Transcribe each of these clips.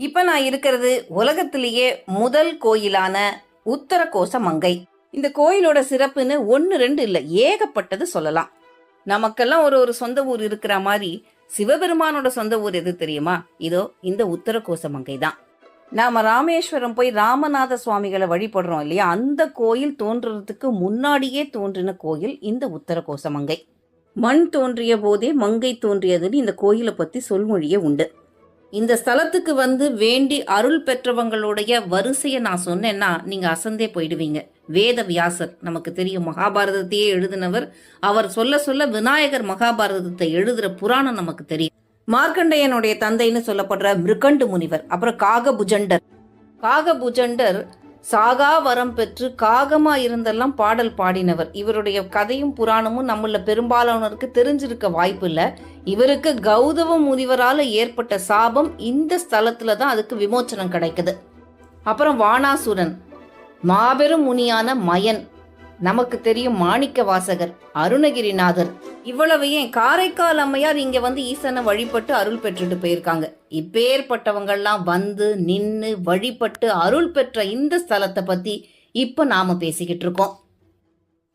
இப்ப நான் இருக்கிறது உலகத்திலேயே முதல் கோயிலான உத்தரகோச மங்கை. இந்த கோயிலோட சிறப்புன்னு ஒன்னு ரெண்டு இல்ல ஏகப்பட்டது சொல்லலாம். நமக்கெல்லாம் ஒரு ஒரு சொந்த ஊர் இருக்கிற மாதிரி சிவபெருமானோட சொந்த ஊர் எது தெரியுமா? இதோ இந்த உத்தரகோச மங்கை தான். நாம ராமேஸ்வரம் போய் ராமநாத சுவாமிகளை வழிபடுறோம் இல்லையா? அந்த கோயில் தோன்றுறதுக்கு முன்னாடியே தோன்றின கோயில் இந்த உத்தரகோச மங்கை. மண் தோன்றிய போதே மங்கை தோன்றியதுன்னு இந்த கோயிலை பத்தி சொல்மொழியே உண்டு. இந்த ஸ்தலத்துக்கு வந்து வேண்டி அருள் பெற்றவங்களுடைய வரிசையை நான் சொன்னேன்னா நீங்க அசந்தே போயிடுவீங்க. வேத வியாசர் நமக்கு தெரியும் மகாபாரதத்தையே எழுதினவர். அவர் சொல்ல சொல்ல விநாயகர் மகாபாரதத்தை எழுதுற புராணம் நமக்கு தெரியும். மார்க்கண்டையனுடைய தந்தைன்னு சொல்லப்படுற மிருகண்டு முனிவர் அப்புறம் காகபுஜண்டர். காகபுஜண்டர் சாகா வரம் பெற்று காகமா இருந்தெல்லாம் பாடல் பாடினவர். இவருடைய கதையும் புராணமும் நம்மள பெரும்பாலானோருக்கு தெரிஞ்சிருக்க வாய்ப்பு இல்ல இவருக்கு கௌதவ முனிவரால ஏற்பட்ட சாபம் இந்த ஸ்தலத்துல தான் அதுக்கு விமோச்சனம் கிடைக்குது. அப்புறம் வானாசுரன் மாபெரும் முனியான மயன் நமக்கு தெரியும் மாணிக்க வாசகர் அருணகிரிநாதர் இவ்வளவு ஏன் காரைக்கால் அம்மையார் இங்க வந்து ஈசனை வழிபட்டு அருள் பெற்றுட்டு போயிருக்காங்க. இப்பேற்பட்டவங்கெல்லாம் வந்து நின்று வழிபட்டு அருள் பெற்ற இந்த ஸ்தலத்தை பத்தி இப்ப நாம பேசிக்கிட்டு இருக்கோம்.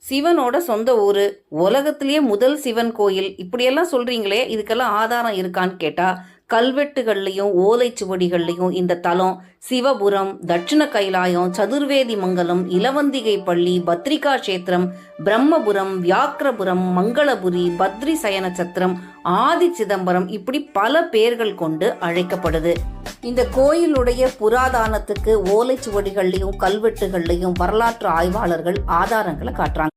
சிவனோட சொந்த ஊர் உலகத்திலேயே முதல் சிவன் கோயில் இப்படியெல்லாம் சொல்றீங்களே இதுக்கெல்லாம் ஆதாரம் இருக்கான்னு கேட்டா கல்வெட்டுகள்லையும் ஓலைச்சுவடிகள்லையும் இந்த தலம் சிவபுரம் தட்சிண கைலாயம் சதுர்வேதி மங்கலம் இலவந்திகை பள்ளி பத்ரிகா கஷேத்திரம் பிரம்மபுரம் வியாக்கிரபுரம் மங்களபுரி பத்ரி சயன சத்திரம் ஆதி சிதம்பரம் இப்படி பல பெயர்கள் கொண்டு அழைக்கப்படுது. இந்த கோயிலுடைய புராதானத்துக்கு ஓலைச்சுவடிகள்லையும் கல்வெட்டுகள்லையும் வரலாற்று ஆய்வாளர்கள் ஆதாரங்களை காட்டுறாங்க.